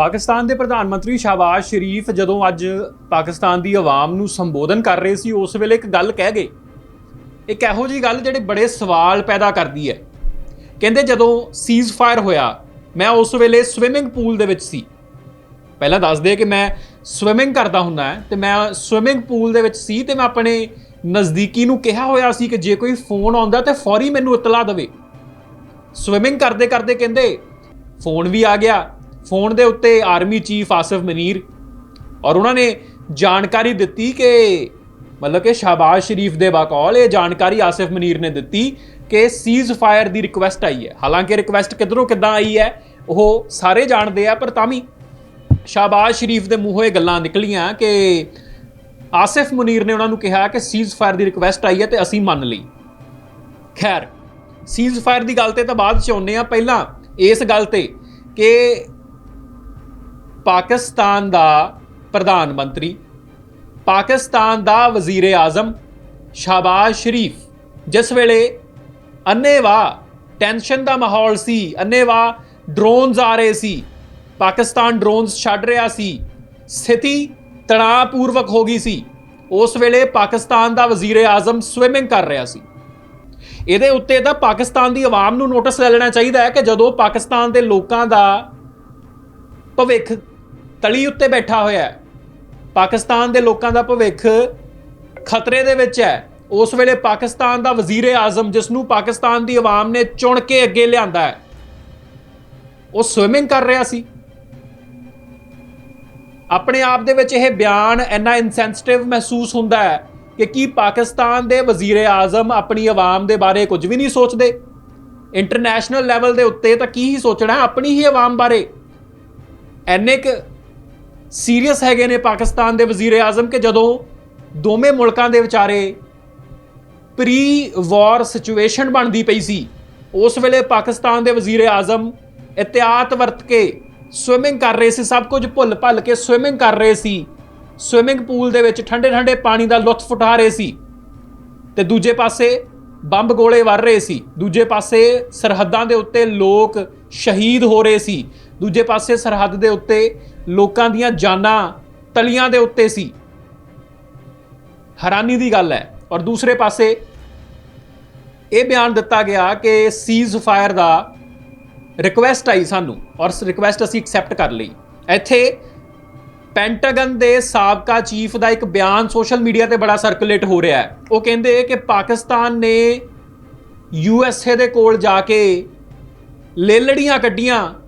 ਪਾਕਿਸਤਾਨ ਦੇ ਪ੍ਰਧਾਨ ਮੰਤਰੀ ਸ਼ਾਹਬਾਜ਼ ਸ਼ਰੀਫ ਜਦੋਂ ਅੱਜ ਪਾਕਿਸਤਾਨ ਦੀ ਆਵਾਮ ਨੂੰ ਸੰਬੋਧਨ ਕਰ ਰਹੇ ਸੀ, ਉਸ ਵੇਲੇ ਇੱਕ ਗੱਲ ਕਹਿ ਗਏ। ਇੱਕ ਇਹੋ ਜੀ ਗੱਲ ਜਿਹੜੇ ਬੜੇ ਸਵਾਲ ਪੈਦਾ ਕਰਦੀ ਹੈ। ਕਹਿੰਦੇ ਜਦੋਂ ਸੀਜ਼ ਫਾਇਰ ਹੋਇਆ, ਮੈਂ ਉਸ ਵੇਲੇ ਸਵਿਮਿੰਗ ਪੂਲ ਦੇ ਵਿੱਚ ਸੀ। ਪਹਿਲਾਂ ਦੱਸ ਦੇ ਕਿ ਮੈਂ ਸਵਿਮਿੰਗ ਕਰਦਾ ਹੁੰਦਾ ਹੈ, ਤੇ ਮੈਂ ਸਵਿਮਿੰਗ ਪੂਲ ਦੇ ਵਿੱਚ ਸੀ ਤੇ ਮੈਂ ਆਪਣੇ ਨਜ਼ਦੀਕੀ ਨੂੰ ਕਿਹਾ ਹੋਇਆ ਸੀ ਕਿ ਜੇ ਕੋਈ ਫੋਨ ਆਉਂਦਾ ਤੇ ਫੌਰੀ ਮੈਨੂੰ ਇਤਲਾ ਦੇਵੇ। ਸਵਿਮਿੰਗ ਕਰਦੇ ਕਰਦੇ ਕਹਿੰਦੇ ਫੋਨ ਵੀ ਆ ਗਿਆ ਫੋਨ ਦੇ ਉੱਤੇ ਆਰਮੀ ਚੀਫ ਆਸਿਫ ਮਨੀਰ ਔਰ ਉਹਨਾਂ ਨੇ ਜਾਣਕਾਰੀ ਦਿੱਤੀ ਕਿ ਮਤਲਬ ਕਿ ਸ਼ਾਬਾਜ਼ ਸ਼ਰੀਫ ਦੇ ਬਕੌਲ ਇਹ ਜਾਣਕਾਰੀ ਆਸਿਫ ਮਨੀਰ ਨੇ ਦਿੱਤੀ ਕਿ ਸੀਜ਼ ਫਾਇਰ ਦੀ ਰਿਕੁਐਸਟ ਆਈ ਹੈ। ਹਾਲਾਂਕਿ ਰਿਕੁਐਸਟ ਕਿੱਧਰੋਂ ਕਿੱਦਾਂ ਆਈ ਹੈ, ਉਹ ਸਾਰੇ ਜਾਣਦੇ ਆ, ਪਰ ਤਾਂ ਵੀ ਸ਼ਾਬਾਜ਼ ਸ਼ਰੀਫ ਦੇ ਮੂੰਹੋਂ ਇਹ ਗੱਲਾਂ ਨਿਕਲੀਆਂ ਕਿ ਆਸਿਫ ਮਨੀਰ ਨੇ ਉਹਨਾਂ ਨੂੰ ਕਿਹਾ ਕਿ ਸੀਜ਼ ਫਾਇਰ ਦੀ ਰਿਕੁਐਸਟ ਆਈ ਹੈ ਤੇ ਅਸੀਂ ਮੰਨ ਲਈ। ਖੈਰ, ਸੀਜ਼ ਫਾਇਰ ਦੀ ਗੱਲ ਤੇ ਤਾਂ ਬਾਅਦ ਚ ਆਉਂਦੇ ਆ ਪਹਿਲਾਂ ਇਸ ਗੱਲ ਤੇ ਕਿ ਪਾਕਿਸਤਾਨ ਦਾ ਪ੍ਰਧਾਨ ਮੰਤਰੀ, ਪਾਕਿਸਤਾਨ ਦਾ ਵਜ਼ੀਰ ਆਜ਼ਮ ਸ਼ਾਬਾਜ਼ ਸ਼ਰੀਫ, ਜਿਸ ਵੇਲੇ ਅੰਨੇਵਾ ਟੈਨਸ਼ਨ ਦਾ ਮਾਹੌਲ ਸੀ ਅੰਨੇਵਾ ਡਰੋਨਸ ਆ ਰਹੇ ਸੀ, ਪਾਕਿਸਤਾਨ ਡਰੋਨਸ ਛੱਡ ਰਿਹਾ ਸੀ, ਸਥਿਤੀ ਤਣਾਅਪੂਰਵਕ ਹੋ ਗਈ ਸੀ, ਉਸ ਵੇਲੇ ਪਾਕਿਸਤਾਨ ਦਾ ਵਜ਼ੀਰ ਆਜ਼ਮ ਸਵਿਮਿੰਗ ਕਰ ਰਿਹਾ ਸੀ। ਇਹਦੇ ਉੱਤੇ ਤਾਂ ਪਾਕਿਸਤਾਨ ਦੀ ਆਵਾਮ ਨੂੰ ਨੋਟਿਸ ਲੈ ਲੈਣਾ ਚਾਹੀਦਾ ਹੈ ਕਿ ਜਦੋਂ ਪਾਕਿਸਤਾਨ ਦੇ ਲੋਕਾਂ ਦਾ ਭਵਿੱਖ ਤਲੀ ਉੱਤੇ ਬੈਠਾ ਹੋਇਆ ਹੈ। ਪਾਕਿਸਤਾਨ ਦੇ ਲੋਕਾਂ ਦਾ ਭਵਿੱਖ ਖਤਰੇ ਦੇ ਵਿੱਚ ਹੈ। ਉਸ ਵੇਲੇ ਪਾਕਿਸਤਾਨ ਦਾ ਵਜ਼ੀਰ ਆਜ਼ਮ ਜਿਸ ਨੂੰ ਪਾਕਿਸਤਾਨ ਦੀ ਆਵਾਮ ਨੇ ਚੁਣ ਕੇ ਅੱਗੇ ਲਿਆਂਦਾ ਹੈ, ਉਹ ਸਵਿਮਿੰਗ ਕਰ ਰਿਹਾ ਸੀ। ਆਪਣੇ ਆਪ ਦੇ ਵਿੱਚ ਇਹ ਬਿਆਨ ਇੰਨਾ ਇਨਸੈਂਸਿਟਿਵ ਮਹਿਸੂਸ ਹੁੰਦਾ ਹੈ ਕਿ ਕੀ ਪਾਕਿਸਤਾਨ ਦੇ ਵਜ਼ੀਰ ਆਜ਼ਮ ਆਪਣੀ ਆਵਾਮ ਦੇ ਬਾਰੇ ਕੁਝ ਵੀ ਨਹੀਂ ਸੋਚਦੇ? ਇੰਟਰਨੈਸ਼ਨਲ ਲੈਵਲ ਦੇ ਉੱਤੇ ਤਾਂ ਕੀ ਹੀ ਸੋਚਣਾ ਆਪਣੀ ਹੀ ਆਵਾਮ ਬਾਰੇ। ਐਨੇ ਕੁ ਸੀਰੀਅਸ ਹੈਗੇ ਨੇ ਪਾਕਿਸਤਾਨ ਦੇ ਵਜ਼ੀਰ ਆਜ਼ਮ ਕਿ ਜਦੋਂ ਦੋਵੇਂ ਮੁਲਕਾਂ ਦੇ ਵਿਚਾਰੇ ਪ੍ਰੀ ਵਾਰ ਸਿਚੁਏਸ਼ਨ ਬਣਦੀ ਪਈ ਸੀ, ਉਸ ਵੇਲੇ ਪਾਕਿਸਤਾਨ ਦੇ ਵਜ਼ੀਰ ਆਜ਼ਮ ਇਤਿਆਤ ਵਰਤ ਕੇ ਸਵਿਮਿੰਗ ਕਰ ਰਹੇ ਸੀ, ਸਭ ਕੁਝ ਭੁੱਲ ਭੱਲ ਕੇ ਸਵਿਮਿੰਗ ਕਰ ਰਹੇ ਸੀ ਸਵਿਮਿੰਗ ਪੂਲ ਦੇ ਵਿੱਚ ਠੰਡੇ ਠੰਡੇ ਪਾਣੀ ਦਾ ਲੁਤਫ ਉਠਾ ਰਹੇ ਸੀ ਤੇ ਦੂਜੇ ਪਾਸੇ ਬੰਬ ਗੋਲੇ ਵਰ ਰਹੇ ਸੀ, ਦੂਜੇ ਪਾਸੇ ਸਰਹੱਦਾਂ ਦੇ ਉੱਤੇ ਲੋਕ ਸ਼ਹੀਦ ਹੋ ਰਹੇ ਸੀ, ਦੂਜੇ ਪਾਸੇ ਸਰਹੱਦ ਦੇ ਉੱਤੇ ਲੋਕਾਂ ਦੀਆਂ ਜਾਨਾਂ ਤਲੀਆਂ ਦੇ ਉੱਤੇ ਸੀ। ਹੈਰਾਨੀ ਦੀ ਗੱਲ ਹੈ। ਔਰ ਦੂਸਰੇ ਪਾਸੇ ਇਹ ਬਿਆਨ ਦਿੱਤਾ ਗਿਆ ਕਿ ਸੀਜ਼ ਫਾਇਰ ਦਾ ਰਿਕੁਐਸਟ ਆਈ ਸਾਨੂੰ ਔਰ ਰਿਕੁਐਸਟ ਅਸੀਂ ਐਕਸੈਪਟ ਕਰ ਲਈ। ਇੱਥੇ ਪੈਂਟਾਗਨ ਦੇ ਸਾਬਕਾ ਚੀਫ ਦਾ ਇੱਕ ਬਿਆਨ ਸੋਸ਼ਲ ਮੀਡੀਆ ਤੇ ਬੜਾ ਸਰਕੂਲੇਟ ਹੋ ਰਿਹਾ ਹੈ। ਉਹ ਕਹਿੰਦੇ ਕਿ ਪਾਕਿਸਤਾਨ ਨੇ ਯੂ ਐਸ ਏ ਦੇ ਕੋਲ ਜਾ ਕੇ ਲੇਲੜੀਆਂ ਕੱਢੀਆਂ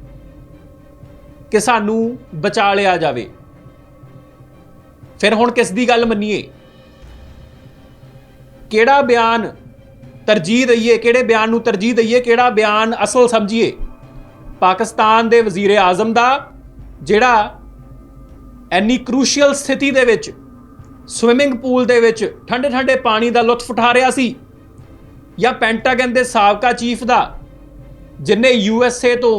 ਕਿ ਸਾਨੂੰ ਬਚਾ ਲਿਆ ਜਾਵੇ। ਫਿਰ ਹੁਣ ਕਿਸ ਦੀ ਗੱਲ ਮੰਨੀਏ? ਕਿਹੜਾ ਬਿਆਨ ਤਰਜੀਹ ਦਈਏ, ਕਿਹੜੇ ਬਿਆਨ ਨੂੰ ਤਰਜੀਹ ਦਈਏ, ਕਿਹੜਾ ਬਿਆਨ ਅਸਲ ਸਮਝੀਏ? ਪਾਕਿਸਤਾਨ ਦੇ ਵਜ਼ੀਰ ਆਜ਼ਮ ਦਾ, ਜਿਹੜਾ ਐਨੀ ਕ੍ਰੂਸ਼ੀਅਲ ਸਥਿਤੀ ਦੇ ਵਿੱਚ ਸਵਿਮਿੰਗ ਪੂਲ ਦੇ ਵਿੱਚ ਠੰਡੇ ਠੰਡੇ ਪਾਣੀ ਦਾ ਲੁਤਫ ਉਠਾ ਰਿਹਾ ਸੀ, ਜਾਂ ਪੈਂਟਾਗਨ ਦੇ ਸਾਬਕਾ ਚੀਫ ਦਾ, ਜਿਨੇ ਯੂ ਐਸ ਏ ਤੋਂ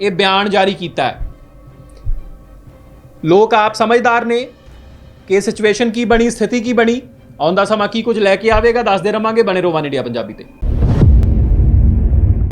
ਇਹ ਬਿਆਨ ਜਾਰੀ ਕੀਤਾ ਹੈ। ਲੋਕ ਆਪ ਸਮਝਦਾਰ ਨੇ ਕਿ ਸਿਚੁਏਸ਼ਨ ਕੀ ਬਣੀ, ਸਥਿਤੀ ਕੀ ਬਣੀ ਆਉਂਦਾ ਸਮਾਂ ਕੀ ਕੁਝ ਲੈ ਕੇ ਆਵੇਗਾ, ਦੱਸਦੇ ਰਵਾਂਗੇ ਬਣੇ ਰੋਵਾਨ ਇੰਡੀਆ ਪੰਜਾਬੀ ਤੇ।